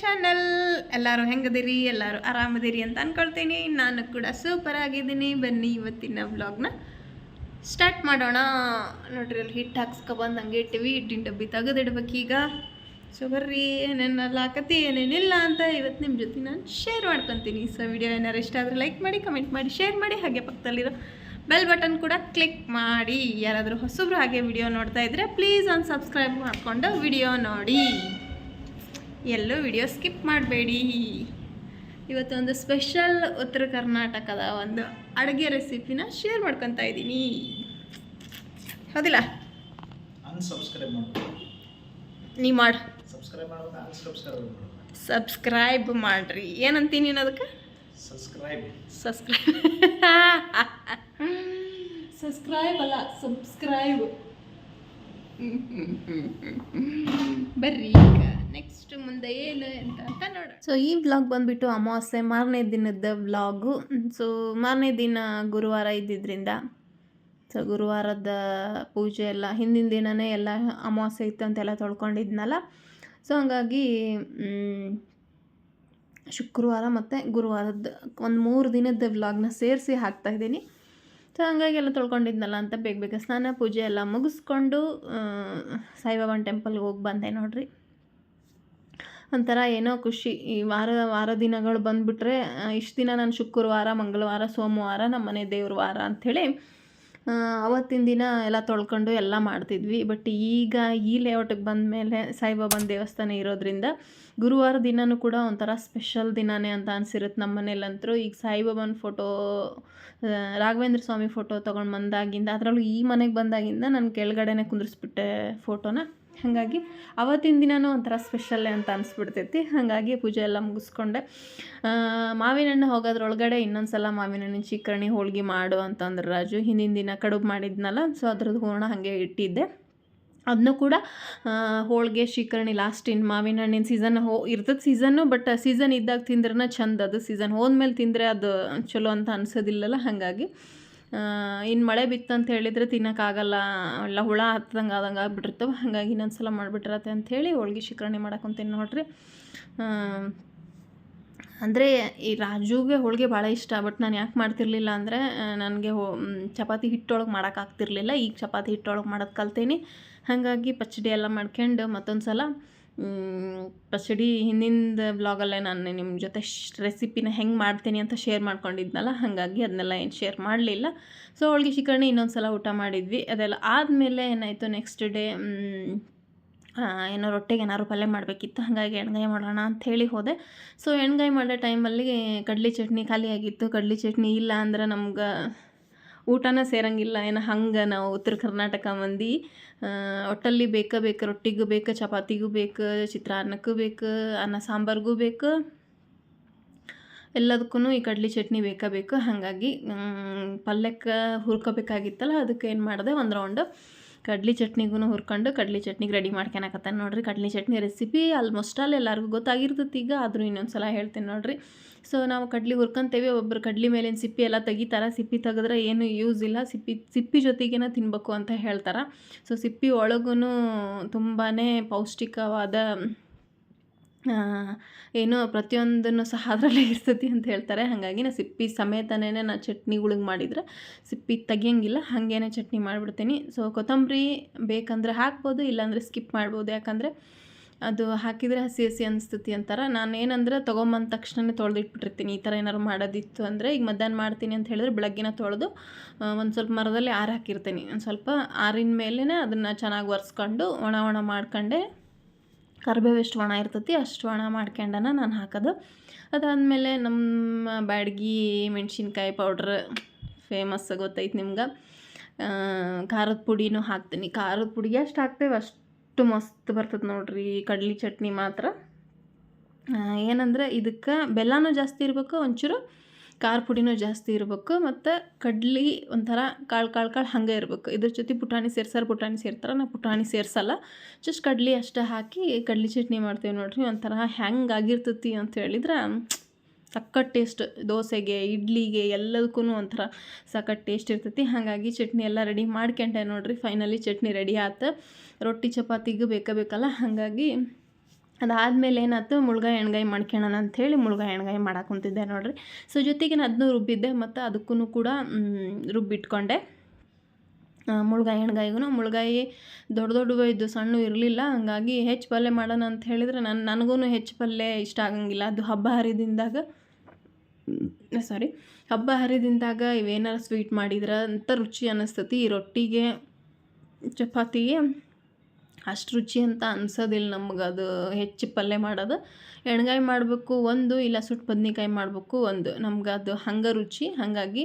Channel. ಎಲ್ಲರೂ ಹೆಂಗದಿರಿ? ಎಲ್ಲರೂ ಆರಾಮದಿರಿ ಅಂತ ಅನ್ಕೊಳ್ತೀನಿ. ನಾನು ಕೂಡ ಸೂಪರ್ ಆಗಿದ್ದೀನಿ. ಬನ್ನಿ ಇವತ್ತಿನ ವ್ಲಾಗ್ನ ಸ್ಟಾರ್ಟ್ ಮಾಡೋಣ. ನೋಡ್ರಿ, ಅಲ್ಲಿ ಹಿಟ್ಟು ಹಾಕ್ಸ್ಕೊಬಂದು ಹಂಗೆ ಇಟ್ಟಿವಿ. ಹಿಟ್ಟಿನ ಡಬ್ಬಿ ತೆಗೆದಿಡ್ಬೇಕೀಗ ಸೊ ಬರ್ರಿ. ಏನೇನೆಲ್ಲ ಹಾಕತಿ ಏನೇನಿಲ್ಲ ಅಂತ ಇವತ್ತು ನಿಮ್ಮ ಜೊತೆ ನಾನು ಶೇರ್ ಮಾಡ್ಕೊತೀನಿ. ಸೊ ವಿಡಿಯೋ ಏನಾರು ಇಷ್ಟ ಆದರೆ ಲೈಕ್ ಮಾಡಿ ಕಮೆಂಟ್ ಮಾಡಿ ಶೇರ್ ಮಾಡಿ. ಹಾಗೆ ಪಕ್ಕದಲ್ಲಿರೋ ಬೆಲ್ ಬಟನ್ ಕೂಡ ಕ್ಲಿಕ್ ಮಾಡಿ. ಯಾರಾದರೂ ಹೊಸಬ್ರು ಹಾಗೆ ವಿಡಿಯೋ ನೋಡ್ತಾ ಇದ್ದರೆ ಪ್ಲೀಸ್ ಒಂದು ಸಬ್ಸ್ಕ್ರೈಬ್ ಮಾಡಿಕೊಂಡು ವಿಡಿಯೋ ನೋಡಿ. ಎಲ್ಲೂ ವಿಡಿಯೋ ಸ್ಕಿಪ್ ಮಾಡಬೇಡಿ. ಇವತ್ತೊಂದು ಸ್ಪೆಷಲ್ ಉತ್ತರ ಕರ್ನಾಟಕದ ಒಂದು ಅಡುಗೆ ರೆಸಿಪಿನ ಶೇರ್ ಮಾಡ್ಕೊತಾ ಇದ್ದೀನಿ. ಹೌದಿಲ್ಲ? ಅನ್ಸಬ್ಸ್ಕ್ರೈಬ್ ನೀ ಮಾಡು. ಸಬ್ಸ್ಕ್ರೈಬ್ ಮಾಡ್ರಿ. ಏನಂತೀನಿ ನೀನು ಅದಕ್ಕೆ? ಸಬ್ಸ್ಕ್ರೈಬ್ ಸಬ್ಸ್ಕ್ರೈಬ್ ಸಬ್ಸ್ಕ್ರೈಬ್ ಅಲ್ಲ ಸಬ್ಸ್ಕ್ರೈಬ್ ಬರ್ರಿ ಈಗ. ನೆಕ್ಸ್ಟ್ ಮುಂದೆ ಏನು ಅಂತ ಅಂತ ನೋಡೋಣ. ಸೊ ಈ ವ್ಲಾಗ್ ಬಂದ್ಬಿಟ್ಟು ಅಮಾವಾಸ್ಯೆ ಮಾರನೇ ದಿನದ ವ್ಲಾಗು ಸೊ ಮಾರನೇ ದಿನ ಗುರುವಾರ ಇದ್ದಿದ್ದರಿಂದ ಸೊ ಗುರುವಾರದ ಪೂಜೆ ಎಲ್ಲ, ಹಿಂದಿನ ದಿನವೇ ಎಲ್ಲ ಅಮಾವಾಸ್ಯೆ ಇತ್ತು ಅಂತೆಲ್ಲ ತೊಳ್ಕೊಂಡಿದ್ನಲ್ಲ. ಸೊ ಹಂಗಾಗಿ ಶುಕ್ರವಾರ ಮತ್ತು ಗುರುವಾರದ ಒಂದು ಮೂರು ದಿನದ ವ್ಲಾಗ್ನ ಸೇರಿಸಿ ಹಾಕ್ತಾಯಿದ್ದೀನಿ ಸೊ ಹಂಗಾಗಿ ಎಲ್ಲ ತೊಳ್ಕೊಂಡಿದ್ನಲ್ಲ ಅಂತ ಬೇಗ ಬೇಗ ಸ್ನಾನ ಪೂಜೆ ಎಲ್ಲ ಮುಗಿಸ್ಕೊಂಡು ಸಾಯಿಬಾಬಾನ ಟೆಂಪಲ್ಗೆ ಹೋಗಿ ಬಂದೆ ನೋಡ್ರಿ. ಒಂಥರ ಏನೋ ಖುಷಿ. ಈ ವಾರ ವಾರ ದಿನಗಳು ಬಂದುಬಿಟ್ರೆ ಇಷ್ಟು ದಿನ ನಾನು ಶುಕ್ರವಾರ, ಮಂಗಳವಾರ, ಸೋಮವಾರ ನಮ್ಮ ಮನೆ ದೇವ್ರ ವಾರ ಅಂಥೇಳಿ ಅವತ್ತಿನ ದಿನ ಎಲ್ಲ ತೊಳ್ಕೊಂಡು ಎಲ್ಲ ಮಾಡ್ತಿದ್ವಿ. ಬಟ್ ಈಗ ಈ ಲೇಔಟಿಗೆ ಬಂದ ಮೇಲೆ ಸಾಯಿಬಾಬಾನ ದೇವಸ್ಥಾನ ಇರೋದ್ರಿಂದ ಗುರುವಾರ ದಿನವೂ ಕೂಡ ಒಂಥರ ಸ್ಪೆಷಲ್ ದಿನನೇ ಅಂತ ಅನ್ಸಿರುತ್ತೆ ನಮ್ಮ ಮನೇಲಂತರೂ ಈಗ ಸಾಯಿಬಾಬನ ಫೋಟೋ ರಾಘವೇಂದ್ರ ಸ್ವಾಮಿ ಫೋಟೋ ತೊಗೊಂಡು ಬಂದಾಗಿಂದ, ಅದರಲ್ಲೂ ಈ ಮನೆಗೆ ಬಂದಾಗಿಂದ ನಾನು ಕೆಳಗಡೆನೇ ಕುಂದಿರಿಸ್ಬಿಟ್ಟೆ ಫೋಟೋನ ಹಾಗಾಗಿ ಅವತ್ತಿನ ದಿನವೂ ಒಂಥರ ಸ್ಪೆಷಲ್ಲೇ ಅಂತ ಅನಿಸ್ಬಿಡ್ತೈತಿ. ಹಾಗಾಗಿ ಪೂಜೆ ಎಲ್ಲ ಮುಗಿಸ್ಕೊಂಡೆ. ಮಾವಿನ ಹಣ್ಣು ಹೋಗೋದ್ರೊಳಗಡೆ ಇನ್ನೊಂದು ಸಲ ಮಾವಿನ ಹಣ್ಣಿನ ಚೀಕರಣಿ ಹೋಳ್ಗೆ ಮಾಡು ಅಂತಂದ್ರೆ ರಾಜು. ಹಿಂದಿನ ದಿನ ಕಡುಬು ಮಾಡಿದ್ನಲ್ಲ ಸೊ ಅದ್ರದ್ದು ಹೂರ್ಣ ಹಾಗೆ ಇಟ್ಟಿದ್ದೆ. ಅದನ್ನು ಕೂಡ ಹೋಳಿಗೆ ಶೀಕರಣಿ ಲಾಸ್ಟ್ ಇನ್ ಮಾವಿನ ಹಣ್ಣಿನ ಸೀಸನ್ ಹೋ, ಇರ್ತದೆ ಸೀಸನ್ನು ಬಟ್ ಸೀಸನ್ ಇದ್ದಾಗ ತಿಂದ್ರನ ಚಂದ. ಅದು ಸೀಸನ್ ಹೋದ್ಮೇಲೆ ತಿಂದರೆ ಅದು ಚಲೋ ಅಂತ ಅನ್ಸೋದಿಲ್ಲಲ್ಲ, ಹಾಗಾಗಿ. ಇನ್ನು ಮಳೆ ಬಿತ್ತು ಅಂತ ಹೇಳಿದರೆ ತಿನ್ನೋಕ್ಕಾಗಲ್ಲ, ಎಲ್ಲ ಹುಳ ಹತ್ತದಂಗೆ ಆದಂಗೆ ಆಗ್ಬಿಟ್ಟಿರ್ತವೆ, ಹಾಗಾಗಿ ಇನ್ನೊಂದು ಸಲ ಮಾಡಿಬಿಟ್ರತ್ತೆ ಅಂಥೇಳಿ ಹೋಳ್ಗೆ ಶಿಕರಣೆ ಮಾಡಕೊಂತೀನಿ ನೋಡ್ರಿ ಅಂದರೆ ಈ ರಾಜುಗೆ ಹೋಳಿಗೆ ಭಾಳ ಇಷ್ಟ, ಬಟ್ ನಾನು ಯಾಕೆ ಮಾಡ್ತಿರ್ಲಿಲ್ಲ ಅಂದರೆ ನನಗೆ ಚಪಾತಿ ಹಿಟ್ಟೊಳಗೆ ಮಾಡೋಕ್ಕಾಗ್ತಿರ್ಲಿಲ್ಲ ಈಗ ಚಪಾತಿ ಹಿಟ್ಟೊಳಗೆ ಮಾಡೋದು ಕಲ್ತೀನಿ. ಹಾಗಾಗಿ ಪಚ್ಚಡಿ ಎಲ್ಲ ಮಾಡ್ಕೊಂಡು ಮತ್ತೊಂದು ಸಲ ಮ್, ಹಿಂದಿನ ಬ್ಲಾಗಲ್ಲೇ ನಾನು ನಿಮ್ಮ ಜೊತೆ ರೆಸಿಪಿನ ಹೆಂಗೆ ಮಾಡ್ತೀನಿ ಅಂತ ಶೇರ್ ಮಾಡ್ಕೊಂಡಿದ್ನಲ್ಲ ಹಾಗಾಗಿ ಅದನ್ನೆಲ್ಲ ಏನು ಶೇರ್ ಮಾಡಲಿಲ್ಲ. ಸೊ ಅವಳಿಗೆ ಶಿಕರ್ಣಿ ಇನ್ನೊಂದು ಸಲ ಊಟ ಮಾಡಿದ್ವಿ. ಅದೆಲ್ಲ ಆದಮೇಲೆ ಏನಾಯಿತು ನೆಕ್ಸ್ಟ್ ಡೇ ಏನೋ ರೊಟ್ಟಿಗೆ ಏನಾದ್ರು ಪಲ್ಯ ಮಾಡಬೇಕಿತ್ತು ಹಾಗಾಗಿ ಎಣ್ಗಾಯಿ ಮಾಡೋಣ ಅಂತ ಹೇಳಿ ಹೋದೆ. ಸೊ ಎಣ್ಗಾಯಿ ಮಾಡೋ ಟೈಮಲ್ಲಿ ಕಡಲೆ ಚಟ್ನಿ ಖಾಲಿಯಾಗಿತ್ತು. ಕಡ್ಲಿ ಚಟ್ನಿ ಇಲ್ಲ ಅಂದ್ರೆ ನಮ್ಗೆ ಊಟನ ಸೇರಂಗಿಲ್ಲ. ಏನು ಹಂಗೆ ನಾವು ಉತ್ತರ ಕರ್ನಾಟಕ ಮಂದಿ ಒಟ್ಟಲ್ಲಿ ಬೇಕ, ಬೇಕು ರೊಟ್ಟಿಗೂ ಬೇಕು, ಚಪಾತಿಗೂ ಬೇಕು, ಚಿತ್ರಾನ್ನಕ್ಕೂ ಬೇಕು, ಅನ್ನ ಸಾಂಬಾರ್ಗೂ ಬೇಕು ಎಲ್ಲದಕ್ಕೂ ಈ ಕಡ್ಲಿ ಚಟ್ನಿ ಬೇಕಾ, ಬೇಕು. ಹಾಗಾಗಿ ಪಲ್ಯಕ್ಕೆ ಹುರ್ಕೋಬೇಕಾಗಿತ್ತಲ್ಲ, ಅದಕ್ಕೆ ಏನು ಮಾಡಿದೆ, ಒಂದು ರೌಂಡು ಕಡ್ಲಿ ಚಟ್ನಿಗೂ ಹುರ್ಕೊಂಡು ಕಡ್ಲಿ ಚಟ್ನಿಗೆ ರೆಡಿ ಮಾಡ್ಕೊಳಕತ್ತಾನೆ ನೋಡ್ರಿ. ಕಡ್ಲಿ ಚಟ್ನಿ ರೆಸಿಪಿ ಆಲ್ಮೋಸ್ಟ್ ಆಲ್ ಎಲ್ಲರಿಗೂ ಗೊತ್ತಾಗಿರ್ತೈತಿ. ಈಗ ಆದರೂ ಇನ್ನೊಂದು ಸಲ ಹೇಳ್ತೀನಿ ನೋಡಿರಿ. ಸೊ ನಾವು ಕಡ್ಲಿ ಹುರ್ಕೊಂತೇವೆ. ಒಬ್ಬರು ಕಡ್ಲಿ ಮೇಲಿನ ಸಿಪ್ಪಿ ಎಲ್ಲ ತೆಗಿತಾರೆ. ಸಿಪ್ಪಿ ತೆಗೆದ್ರೆ ಏನು ಯೂಸ್ ಇಲ್ಲ. ಸಿಪ್ಪಿ ಸಿಪ್ಪಿ ಜೊತೆಗೇನ ತಿನ್ನಬೇಕು ಅಂತ ಹೇಳ್ತಾರೆ. ಸೊ ಸಿಪ್ಪಿ ಒಳಗೂ ತುಂಬಾ ಪೌಷ್ಟಿಕವಾದ ಏನು ಪ್ರತಿಯೊಂದನ್ನು ಸಹ ಅದರಲ್ಲೇ ಇರ್ತೈತಿ ಅಂತ ಹೇಳ್ತಾರೆ. ಹಾಗಾಗಿ ನಾ ಸಿಪ್ಪಿ ಸಮೇತನೇ ನಾ ಚಟ್ನಿಗಳಿಗೆ ಮಾಡಿದರೆ ಸಿಪ್ಪಿ ತೆಗಿಯಂಗಿಲ್ಲ, ಹಾಗೇನೆ ಚಟ್ನಿ ಮಾಡಿಬಿಡ್ತೀನಿ. ಸೊ ಕೊತ್ತಂಬರಿ ಬೇಕಂದರೆ ಹಾಕ್ಬೋದು, ಇಲ್ಲಾಂದರೆ ಸ್ಕಿಪ್ ಮಾಡ್ಬೋದು. ಯಾಕಂದರೆ ಅದು ಹಾಕಿದರೆ ಹಸಿ ಹಸಿ ಅನಿಸ್ತತಿ ಅಂತಾರೆ. ನಾನು ಏನಂದ್ರೆ ತೊಗೊಂಬಂದ ತಕ್ಷಣ ತೊಳೆದಿಟ್ಬಿಟ್ಟಿರ್ತೀನಿ. ಈ ಥರ ಏನಾದ್ರು ಮಾಡೋದಿತ್ತು ಅಂದರೆ ಈಗ ಮಧ್ಯಾಹ್ನ ಮಾಡ್ತೀನಿ ಅಂತ ಹೇಳಿದ್ರೆ ಬೆಳಗ್ಗಿನ ತೊಳೆದು ಒಂದು ಸ್ವಲ್ಪ ಮರದಲ್ಲಿ ಆರು ಹಾಕಿರ್ತೀನಿ. ಒಂದು ಸ್ವಲ್ಪ ಆರಿನ ಮೇಲೇ ಅದನ್ನು ಚೆನ್ನಾಗಿ ಒರೆಸ್ಕೊಂಡು ಒಣ ಒಣ ಮಾಡ್ಕೊಂಡೆ ಕರಿಬೇವು ಎಷ್ಟು ಒಣ ಇರ್ತೈತಿ ಅಷ್ಟು ಒಣ ಮಾಡ್ಕೊಂಡನ ನಾನು ಹಾಕೋದು. ಅದಾದಮೇಲೆ ನಮ್ಮ ಬ್ಯಾಡ್ಗಿ ಮೆಣಸಿನ್ಕಾಯಿ ಪೌಡ್ರ್ ಫೇಮಸ್ ಗೊತ್ತೈತೆ ನಿಮ್ಗೆ? ಖಾರದ ಪುಡಿನೂ ಹಾಕ್ತೀನಿ. ಖಾರದ ಪುಡಿ ಎಷ್ಟು ಹಾಕ್ತೇವೆ ಅಷ್ಟು ಮಸ್ತ್ ಬರ್ತದೆ ನೋಡ್ರಿ ಕಡ್ಲಿ ಚಟ್ನಿ ಮಾತ್ರ. ಏನಂದ್ರೆ ಇದಕ್ಕೆ ಬೆಲ್ಲನೂ ಜಾಸ್ತಿ ಇರಬೇಕು, ಒಂಚೂರು ಖಾರ ಪುಡಿನೂ ಜಾಸ್ತಿ ಇರಬೇಕು ಮತ್ತು ಕಡ್ಲಿ ಒಂಥರ ಕಾಳು ಕಾಳು ಕಾಳು ಹಾಗೆ ಇರಬೇಕು. ಇದ್ರ ಜೊತೆ ಪುಟಾಣಿ ಸೇರ್ಸಾರ, ಪುಟಾಣಿ ಸೇರ್ತಾರೆ. ನಾ ಪುಟಾಣಿ ಸೇರ್ಸಲ್ಲ. ಜಸ್ಟ್ ಕಡ್ಲಿ ಅಷ್ಟೇ ಹಾಕಿ ಕಡ್ಲಿ ಚಟ್ನಿ ಮಾಡ್ತೀವಿ ನೋಡ್ರಿ. ಒಂಥರ ಹೆಂಗೆ ಆಗಿರ್ತೈತಿ ಅಂತ ಹೇಳಿದ್ರೆ ಸಕ್ಕಟ್ ಟೇಸ್ಟ್ ದೋಸೆಗೆ, ಇಡ್ಲಿಗೆ ಎಲ್ಲದಕ್ಕೂ ಒಂಥರ ಸಕ್ಕಟ್ ಟೇಸ್ಟ್ ಇರ್ತೈತಿ. ಹಾಗಾಗಿ ಚಟ್ನಿ ಎಲ್ಲ ರೆಡಿ ಮಾಡ್ಕೊಂಡೆ ನೋಡ್ರಿ. ಫೈನಲಿ ಚಟ್ನಿ ರೆಡಿ ಆತು. ರೊಟ್ಟಿ, ಚಪಾತಿಗೂ ಬೇಕೇ ಬೇಕಲ್ಲ. ಹಾಗಾಗಿ ಅದಾದಮೇಲೆ ಏನಾಯ್ತು ಮುಳ್ಗಾಯಿ ಎಣ್ಗಾಯಿ ಮಾಡ್ಕೊಳ್ಳೋಣ ಅಂಥೇಳಿ ಮುಳ್ಗಾಯಿ ಎಣ್ಗಾಯಿ ಮಾಡಕ್ಕೆ ಕುಂತಿದ್ದೆ ನೋಡಿರಿ. ಸೊ ಜೊತೆಗೆ ಅದನ್ನೂ ರುಬ್ಬಿದ್ದೆ ಮತ್ತು ಅದಕ್ಕೂ ಕೂಡ ರುಬ್ಬಿಟ್ಕೊಂಡೆ. ಮುಳ್ಗಾಯಿ ಎಣ್ಗಾಯಿಗೂ ಮುಳ್ಗಾಯಿ ದೊಡ್ಡ ದೊಡ್ಡವು ಇದ್ದು ಸಣ್ಣ ಇರಲಿಲ್ಲ. ಹಂಗಾಗಿ ಹೆಚ್ಚು ಪಲ್ಯ ಮಾಡೋಣ ಅಂತ ಹೇಳಿದ್ರೆ ನನ್ನ ನನಗೂ ಹೆಚ್ಚು ಪಲ್ಯ ಇಷ್ಟ ಆಗಂಗಿಲ್ಲ. ಅದು ಹಬ್ಬ ಹರಿದಿಂದಾಗ ಸಾರಿ ಹಬ್ಬ ಹರಿದಿಂದಾಗ ಇವೇನಾರು ಸ್ವೀಟ್ ಮಾಡಿದ್ರೆ ಅಂತ ರುಚಿ ಅನ್ನಿಸ್ತತಿ ಈ ರೊಟ್ಟಿಗೆ, ಚಪಾತಿಗೆ ಅಷ್ಟು ರುಚಿ ಅಂತ ಅನ್ಸೋದಿಲ್ಲ ನಮ್ಗೆ ಅದು ಹೆಚ್ಚು ಪಲ್ಯ ಮಾಡೋದು. ಎಣ್ಗಾಯಿ ಮಾಡಬೇಕು ಒಂದು, ಇಲ್ಲ ಸುಟ್ಟು ಬದ್ನಿಕಾಯಿ ಮಾಡಬೇಕು ಒಂದು. ನಮ್ಗೆ ಅದು ಹಂಗೆ ರುಚಿ, ಹಾಗಾಗಿ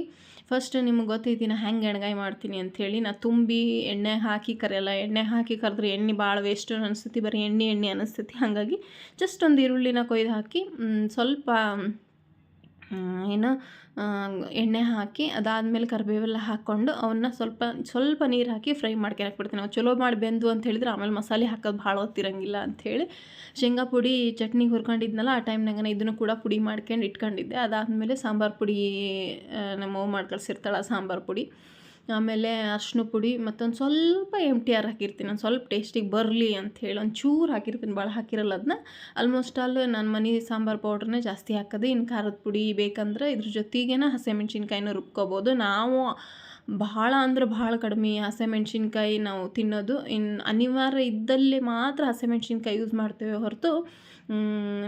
ಫಸ್ಟ್ ನಿಮ್ಗೆ ಗೊತ್ತೈತಿ ನಾ ಹೆಂಗೆ ಎಣ್ಗಾಯಿ ಮಾಡ್ತೀನಿ ಅಂಥೇಳಿ ನಾ ತುಂಬಿ ಎಣ್ಣೆ ಹಾಕಿ ಕರೆಯಲ್ಲ, ಎಣ್ಣೆ ಹಾಕಿ ಕರೆದ್ರೆ ಎಣ್ಣೆ ಭಾಳ ವೇಸ್ಟ್ ಅನಿಸ್ತೈತಿ ಬರೀ ಎಣ್ಣೆ ಎಣ್ಣೆ ಅನಿಸ್ತೈತಿ ಹಾಗಾಗಿ ಜಸ್ಟ್ ಒಂದು ಈರುಳ್ಳಿನ ಕೊಯ್ದು ಹಾಕಿ ಸ್ವಲ್ಪ ಏನು ಎಣ್ಣೆ ಹಾಕಿ ಅದಾದಮೇಲೆ ಕರಿಬೇವೆಲ್ಲ ಹಾಕ್ಕೊಂಡು ಅವನ್ನ ಸ್ವಲ್ಪ ಸ್ವಲ್ಪ ನೀರು ಹಾಕಿ ಫ್ರೈ ಮಾಡ್ಕೊಳಕ್ಕೆ ಬಿಡ್ತೀನಿ ನಾವು ಚಲೋ ಮಾಡಿ ಬೆಂದು ಅಂತ ಹೇಳಿದ್ರೆ ಆಮೇಲೆ ಮಸಾಲೆ ಹಾಕೋದು ಭಾಳ ಹೊತ್ತಿರಂಗಿಲ್ಲ ಅಂಥೇಳಿ ಶೇಂಗಾ ಪುಡಿ ಚಟ್ನಿಗೆ ಹುರ್ಕೊಂಡಿದ್ನಲ್ಲ, ಆ ಟೈಮ್ನಾಗ ಇದನ್ನು ಕೂಡ ಪುಡಿ ಮಾಡ್ಕೊಂಡು ಇಟ್ಕೊಂಡಿದ್ದೆ. ಅದಾದಮೇಲೆ ಸಾಂಬಾರು ಪುಡಿ ನಮ್ಮವ್ವ ಮಾಡ್ಕೊಳ್ಸಿರ್ತಾಳೆ ಸಾಂಬಾರು ಪುಡಿ. ಆಮೇಲೆ ಅರ್ಶಿನ ಪುಡಿ ಮತ್ತೊಂದು ಸ್ವಲ್ಪ ಎಂ ಟಿ ಆರ್ ಹಾಕಿರ್ತೀನಿ. ಒಂದು ಸ್ವಲ್ಪ ಟೇಸ್ಟಿಗೆ ಬರಲಿ ಅಂಥೇಳಿ ಒಂದು ಚೂರು ಹಾಕಿರ್ತೀನಿ. ಭಾಳ ಹಾಕಿರಲ್ಲ ಅದನ್ನ ಆಲ್ಮೋಸ್ಟ್ ಆಲ್ ನನ್ನ ಮನೆ ಸಾಂಬಾರು ಪೌಡ್ರನ್ನೇ ಜಾಸ್ತಿ ಹಾಕೋದು ಇನ್ನು ಖಾರದ ಪುಡಿ ಬೇಕಂದ್ರೆ ಇದ್ರ ಜೊತೆಗೇನ ಹಸಿಮೆಣ್ಸಿನ್ಕಾಯಿನ ರುಬ್ಕೋಬೋದು. ನಾವು ಭಾಳ ಅಂದ್ರೆ ಭಾಳ ಕಡಿಮೆ ಹಸಿಮೆಣ್ಸಿನ್ಕಾಯಿ ನಾವು ತಿನ್ನೋದು. ಇನ್ನು ಅನಿವಾರ್ಯ ಇದ್ದಲ್ಲಿ ಮಾತ್ರ ಹಸಿಮೆಣ್ಸಿನ್ಕಾಯಿ ಯೂಸ್ ಮಾಡ್ತೇವೆ ಹೊರತು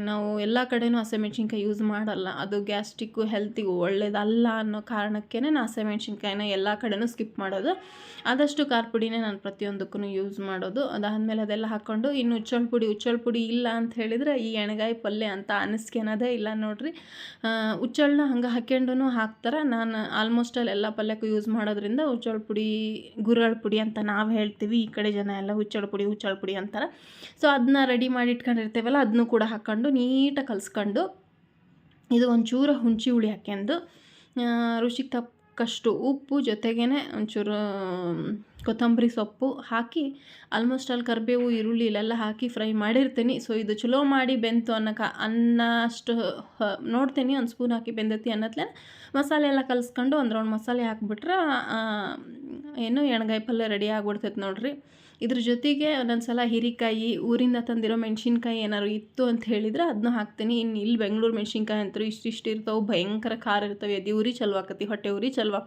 ನಾವು ಎಲ್ಲ ಕಡೆನೂ ಹಸಿಮೆಣ್ಸಿನ್ಕಾಯಿ ಯೂಸ್ ಮಾಡಲ್ಲ. ಅದು ಗ್ಯಾಸ್ಟಿಕ್ಕು ಹೆಲ್ತಿಗೂ ಒಳ್ಳೇದಲ್ಲ ಅನ್ನೋ ಕಾರಣಕ್ಕೆ ನಾನು ಹಸಿಮೆಣ್ಸಿನ್ಕಾಯಿನ ಎಲ್ಲ ಕಡೆನೂ ಸ್ಕಿಪ್ ಮಾಡೋದು. ಆದಷ್ಟು ಖಾರ ಪುಡಿನೇ ನಾನು ಪ್ರತಿಯೊಂದಕ್ಕೂ ಯೂಸ್ ಮಾಡೋದು. ಅದಾದಮೇಲೆ ಅದೆಲ್ಲ ಹಾಕ್ಕೊಂಡು ಇನ್ನು ಉಚ್ಚಳ ಪುಡಿ ಉಚ್ಚಳ ಪುಡಿ ಇಲ್ಲ ಅಂತ ಹೇಳಿದ್ರೆ ಈ ಎಣ್ಗಾಯಿ ಪಲ್ಯ ಅಂತ ಅನಿಸ್ಕೆನದೇ ಇಲ್ಲ ನೋಡಿರಿ. ಉಚ್ಚಳನ ಹಂಗೆ ಹಾಕ್ಯಂಡು ಹಾಕ್ತಾರೆ. ನಾನು ಆಲ್ಮೋಸ್ಟ್ ಅಲ್ಲಿ ಎಲ್ಲ ಪಲ್ಯಕ್ಕೂ ಯೂಸ್ ಮಾಡೋದ್ರಿಂದ ಹುಚ್ಚಳ ಪುಡಿ ಗುರಳ್ ಪುಡಿ ಅಂತ ನಾವು ಹೇಳ್ತೀವಿ. ಈ ಕಡೆ ಜನ ಎಲ್ಲ ಹುಚ್ಚಳ ಪುಡಿ ಹುಚ್ಚಳ ಪುಡಿ ಅಂತಾರೆ. ಸೊ ಅದನ್ನ ರೆಡಿ ಮಾಡಿ ಇಟ್ಕೊಂಡಿರ್ತೇವಲ್ಲ ಅದನ್ನು ಕೂಡ ಹಾಕ್ಕೊಂಡು ನೀಟಾಗಿ ಕಲಿಸ್ಕೊಂಡು ಇದು ಒಂಚೂರು ಹುಣಸಿ ಹುಳಿ ಹಾಕ್ಯಂಡು ಆ, ರುಚಿಗೆ ತಕ್ಕಷ್ಟು ಉಪ್ಪು ಜೊತೆಗೇ ಒಂಚೂರು ಕೊತ್ತಂಬರಿ ಸೊಪ್ಪು ಹಾಕಿ ಆಲ್ಮೋಸ್ಟ್ ಅಲ್ಲಿ ಕರಿಬೇವು, ಈರುಳ್ಳಿ ಇಲ್ಲೆಲ್ಲ ಹಾಕಿ ಫ್ರೈ ಮಾಡಿರ್ತೀನಿ. ಸೊ ಇದು ಚಲೋ ಮಾಡಿ ಬೆಂತು ಅನ್ನಕ, ಅನ್ನ ಅಷ್ಟು ನೋಡ್ತೀನಿ. ಒಂದು ಸ್ಪೂನ್ ಹಾಕಿ ಬೆಂದತಿ ಅನ್ನತ್ಲೆ ಮಸಾಲೆ ಎಲ್ಲ ಕಲಿಸ್ಕೊಂಡು ಒಂದು ರೌಂಡ್ ಮಸಾಲೆ ಹಾಕಿಬಿಟ್ರೆ ಏನು ಎಣ್ಗಾಯಿ ಪಲ್ಯ ರೆಡಿ ಆಗಿಬಿಡ್ತೈತೆ ನೋಡಿರಿ. ಇದ್ರ ಜೊತೆಗೆ ಒಂದೊಂದು ಸಲ ಹೀರಿಕಾಯಿ, ಊರಿಂದ ತಂದಿರೋ ಮೆಣಸಿನ್ಕಾಯಿ ಏನಾದ್ರು ಇತ್ತು ಅಂತ ಹೇಳಿದ್ರೆ ಅದನ್ನ ಹಾಕ್ತೀನಿ. ಇನ್ನು ಇಲ್ಲಿ ಬೆಂಗಳೂರು ಮೆಣಸಿನ್ಕಾಯಿ ಅಂತೂ ಇಷ್ಟಿಷ್ಟು ಇರ್ತಾವೆ, ಭಯಂಕರ ಖಾರ ಇರ್ತವೆ. ಎದೆ ಉರಿ ಚಲೋ ಹೊಟ್ಟೆ ಉರಿ ಚಲೋ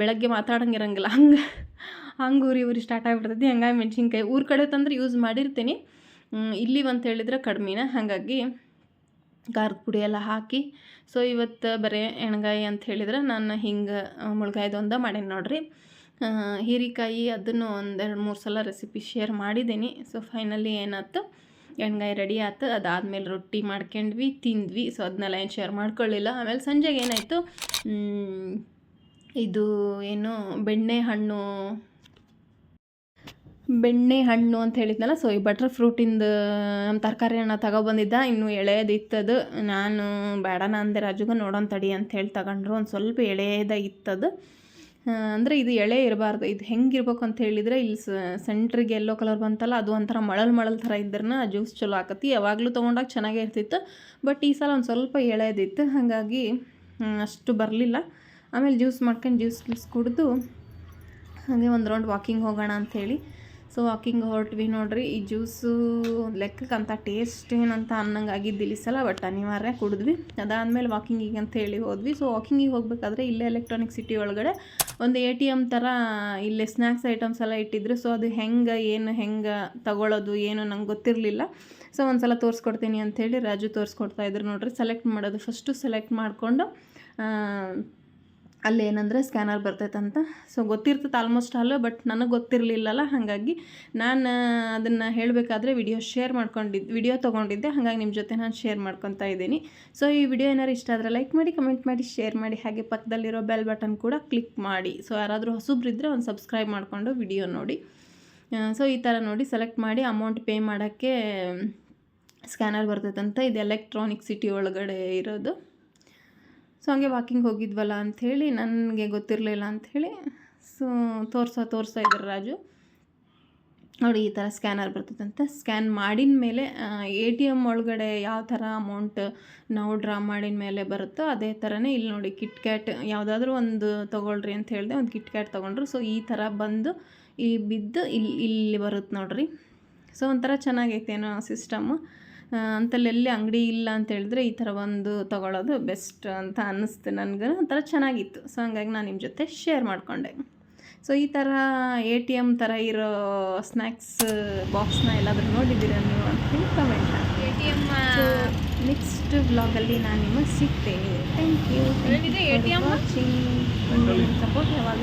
ಬೆಳಗ್ಗೆ ಮಾತಾಡಂಗಿರಂಗಿಲ್ಲ. ಹಂಗೆ ಹಂಗೆ ಊರಿ ಊರಿ ಸ್ಟಾರ್ಟ್ ಆಗಿಬಿಡ್ತೈತಿ. ಹಂಗಾಗಿ ಮೆಣಸಿನ್ಕಾಯಿ ಊರ ಕಡೆ ತಂದ್ರೆ ಯೂಸ್ ಮಾಡಿರ್ತೀನಿ. ಇಲ್ಲಿ ಅಂತ ಹೇಳಿದ್ರೆ ಕಡಿಮೆನ. ಹಾಗಾಗಿ ಖಾರದ ಪುಡಿ ಎಲ್ಲ ಹಾಕಿ ಸೊ ಇವತ್ತು ಬರೀ ಎಣ್ಗಾಯಿ ಅಂತ ಹೇಳಿದ್ರೆ ನಾನು ಹಿಂಗೆ ಮುಳ್ಗಾಯ್ದೊಂದ ಮಾಡೀನಿ ನೋಡ್ರಿ. ಹೀರಿಕಾಯಿ ಅದನ್ನು ಒಂದೆರಡು ಮೂರು ಸಲ ರೆಸಿಪಿ ಶೇರ್ ಮಾಡಿದ್ದೀನಿ. ಸೊ ಫೈನಲಿ ಏನಾಯ್ತು ಎಣ್ಗಾಯಿ ರೆಡಿ ಆಯ್ತು ಅದಾದಮೇಲೆ ರೊಟ್ಟಿ ಮಾಡ್ಕೊಂಡ್ವಿ, ತಿಂದ್ವಿ. ಸೊ ಅದನ್ನೆಲ್ಲ ಏನು ಶೇರ್ ಮಾಡ್ಕೊಳ್ಳಿಲ್ಲ. ಆಮೇಲೆ ಸಂಜೆಗೆ ಏನಾಯಿತು? ಇದು ಏನು ಬೆಣ್ಣೆ ಹಣ್ಣು ಬೆಣ್ಣೆ ಹಣ್ಣು ಅಂತ ಹೇಳಿದ್ನಲ್ಲ ಸೊ ಈ ಬಟರ್ ಫ್ರೂಟಿಂದ ನಮ್ಮ ತರಕಾರಿ ಹಣ್ಣು ತಗೊಬಂದಿದ್ದ. ಇನ್ನು ಎಳೆಯದಿತ್ತದು ನಾನು ನಾನು ನಾ ಅಂದೆ ರಾಜುಗ ನೋಡೋಣ ತಡಿ ಅಂತ ಹೇಳಿ ತಗೊಂಡ್ರು. ಒಂದು ಸ್ವಲ್ಪ ಎಳೆಯದ ಇತ್ತದು. ಅಂದರೆ ಇದು ಎಳೆ ಇರಬಾರ್ದು. ಇದು ಹೆಂಗಿರ್ಬೇಕು ಅಂತ ಹೇಳಿದರೆ, ಇಲ್ಲಿ ಸೆಂಟ್ರಿಗೆ ಎಲ್ಲೋ ಕಲರ್ ಬಂತಲ್ಲ, ಅದು ಒಂಥರ ಮಳಲ್ ಮಳಲ್ ಥರ ಇದ್ರನ್ನ ಜ್ಯೂಸ್ ಚಲೋ ಆಕತಿ. ಯಾವಾಗಲೂ ತೊಗೊಂಡಾಗ ಚೆನ್ನಾಗೇ ಇರ್ತಿತ್ತು. ಬಟ್ ಈ ಸಲ ಒಂದು ಸ್ವಲ್ಪ ಎಳೆಯದಿತ್ತು ಹಾಗಾಗಿ ಅಷ್ಟು ಬರಲಿಲ್ಲ. ಆಮೇಲೆ ಜ್ಯೂಸ್ ಮಾಡ್ಕೊಂಡು ಜ್ಯೂಸ್ ಗ್ಯೂಸ್ ಕುಡಿದು ಹಾಗೆ ಒಂದು ರೌಂಡ್ ವಾಕಿಂಗ್ ಹೋಗೋಣ ಅಂಥೇಳಿ. ಸೊ ವಾಕಿಂಗ್ ಹೊರಟ್ವಿ ನೋಡ್ರಿ, ಈ ಜ್ಯೂಸು ಲೆಕ್ಕಕ್ಕೆ ಅಂತ ಟೇಸ್ಟ್ ಏನಂತ ಅನ್ನಂಗೆ ಆಗಿದ್ದಿಲ್ಲ ಈ ಸಲ, ಬಟ್ ಅನಿವಾರ್ಯ ಕುಡಿದ್ವಿ. ಅದಾದಮೇಲೆ ವಾಕಿಂಗಿಗೆ ಅಂತ ಹೇಳಿ ಹೋದ್ವಿ. ಸೊ ವಾಕಿಂಗಿಗೆ ಹೋಗಬೇಕಾದ್ರೆ ಇಲ್ಲೇ ಎಲೆಕ್ಟ್ರಾನಿಕ್ ಸಿಟಿ ಒಳಗಡೆ ಒಂದು ಎ ಟಿ ಎಂ ಥರ ಇಲ್ಲೇ ಸ್ನ್ಯಾಕ್ಸ್ ಐಟಮ್ಸ್ ಎಲ್ಲ ಇಟ್ಟಿದ್ರು. ಸೊ ಅದು ಹೆಂಗೆ, ಏನು ಹೆಂಗೆ ತಗೊಳ್ಳೋದು ಏನು ನಂಗೆ ಗೊತ್ತಿರಲಿಲ್ಲ. ಸೊ ಒಂದು ಸಲ ತೋರಿಸ್ಕೊಡ್ತೀನಿ ಅಂಥೇಳಿ ರಾಜು ತೋರಿಸ್ಕೊಡ್ತಾ ಇದ್ರು ನೋಡ್ರಿ. ಸೆಲೆಕ್ಟ್ ಮಾಡೋದು ಫಸ್ಟು ಸೆಲೆಕ್ಟ್ ಮಾಡಿಕೊಂಡು ಅಲ್ಲಿ ಏನಂದರೆ ಸ್ಕ್ಯಾನರ್ ಬರ್ತೈತಂತ. ಸೊ ಗೊತ್ತಿರ್ತೈತೆ ಆಲ್ಮೋಸ್ಟ್ ಆಲ್ ಬಟ್ ನನಗೆ ಗೊತ್ತಿರಲಿಲ್ಲಲ್ಲ, ಹಾಗಾಗಿ ನಾನು ಅದನ್ನು ಹೇಳಬೇಕಾದ್ರೆ ವಿಡಿಯೋ ಶೇರ್ ಮಾಡ್ಕೊಂಡಿದ್ದು ವಿಡಿಯೋ ತೊಗೊಂಡಿದ್ದೆ, ಹಾಗಾಗಿ ನಿಮ್ಮ ಜೊತೆ ನಾನು ಶೇರ್ ಮಾಡ್ಕೊತಾ ಇದ್ದೀನಿ. ಸೊ ಈ ವಿಡಿಯೋ ಏನಾರು ಇಷ್ಟ ಆದರೆ ಲೈಕ್ ಮಾಡಿ ಕಮೆಂಟ್ ಮಾಡಿ ಶೇರ್ ಮಾಡಿ, ಹಾಗೆ ಪಕ್ಕದಲ್ಲಿರೋ ಬೆಲ್ ಬಟನ್ ಕೂಡ ಕ್ಲಿಕ್ ಮಾಡಿ. ಸೊ ಯಾರಾದರೂ ಹೊಸಬ್ರಿದ್ರೆ ಒಂದು ಸಬ್ಸ್ಕ್ರೈಬ್ ಮಾಡಿಕೊಂಡು ವಿಡಿಯೋ ನೋಡಿ. ಸೊ ಈ ಥರ ನೋಡಿ ಸೆಲೆಕ್ಟ್ ಮಾಡಿ ಅಮೌಂಟ್ ಪೇ ಮಾಡೋಕ್ಕೆ ಸ್ಕ್ಯಾನರ್ ಬರ್ತೈತಂತ. ಇದು ಎಲೆಕ್ಟ್ರಾನಿಕ್ ಸಿಟಿ ಒಳಗಡೆ ಇರೋದು. ಸೊ ಹಂಗೆ ವಾಕಿಂಗ್ ಹೋಗಿದ್ವಲ್ಲ ಅಂಥೇಳಿ ನನಗೆ ಗೊತ್ತಿರಲಿಲ್ಲ ಅಂಥೇಳಿ ಸೊ ತೋರ್ಸ, ತೋರಿಸ್ತಾ ಇದ್ದಾರೆ ರಾಜು. ನೋಡಿ, ಈ ಥರ ಸ್ಕ್ಯಾನರ್ ಬರ್ತದಂತೆ. ಸ್ಕ್ಯಾನ್ ಮಾಡಿದ ಮೇಲೆ ಎ ಟಿ ಎಂ ಒಳಗಡೆ ಯಾವ ಥರ ಅಮೌಂಟ್ ನಾವು ಡ್ರಾ ಮಾಡಿದ ಮೇಲೆ ಬರುತ್ತೋ ಅದೇ ಥರನೇ ಇಲ್ಲಿ ನೋಡಿ ಕಿಟ್ ಕ್ಯಾಟ್ ಯಾವುದಾದ್ರೂ ಒಂದು ತೊಗೊಳ್ರಿ ಅಂತ ಹೇಳಿದೆ, ಒಂದು ಕಿಟ್ ಕ್ಯಾಟ್ ತೊಗೊಂಡ್ರು. ಸೊ ಈ ಥರ ಬಂದು ಈ ಬಿದ್ದು ಇಲ್ಲಿ ಇಲ್ಲಿ ಬರುತ್ತೆ ನೋಡಿರಿ. ಸೊ ಒಂಥರ ಚೆನ್ನಾಗೈತೆ ಏನೋ ಸಿಸ್ಟಮ್ಮು ಅಂತಲ್ಲೆಲ್ಲಿ ಅಂಗಡಿ ಇಲ್ಲ ಅಂತ ಹೇಳಿದ್ರೆ ಈ ಥರ ಒಂದು ತಗೊಳ್ಳೋದು ಬೆಸ್ಟ್ ಅಂತ ಅನ್ನಿಸ್ತು ನನಗೆ. ಒಂಥರ ಚೆನ್ನಾಗಿತ್ತು. ಸೊ ಹಂಗಾಗಿ ನಾನು ನಿಮ್ಮ ಜೊತೆ ಶೇರ್ ಮಾಡಿಕೊಂಡೆ. ಸೊ ಈ ಥರ ಎ ಟಿ ಎಂ ಥರ ಇರೋ ಸ್ನ್ಯಾಕ್ಸ್ ಬಾಕ್ಸ್ನ ಎಲ್ಲಾದರೂ ನೋಡಿದ್ದೀರಾ ನೀವು ಅಂತ ಹೇಳಿ ಕಮೆಂಟ್ ಹಾಕಿ ಎ ಟಿ ಎಂ ನೆಕ್ಸ್ಟ್ ಬ್ಲಾಗಲ್ಲಿ ನಾನು ನಿಮಗೆ ಸಿಗ್ತೇನೆ. ಥ್ಯಾಂಕ್ ಯು ಏನಿದೆ ATM? ವಾಚಿಂಗ್ ಸಪೋರ್ಟ್ ಯಾವಾಗ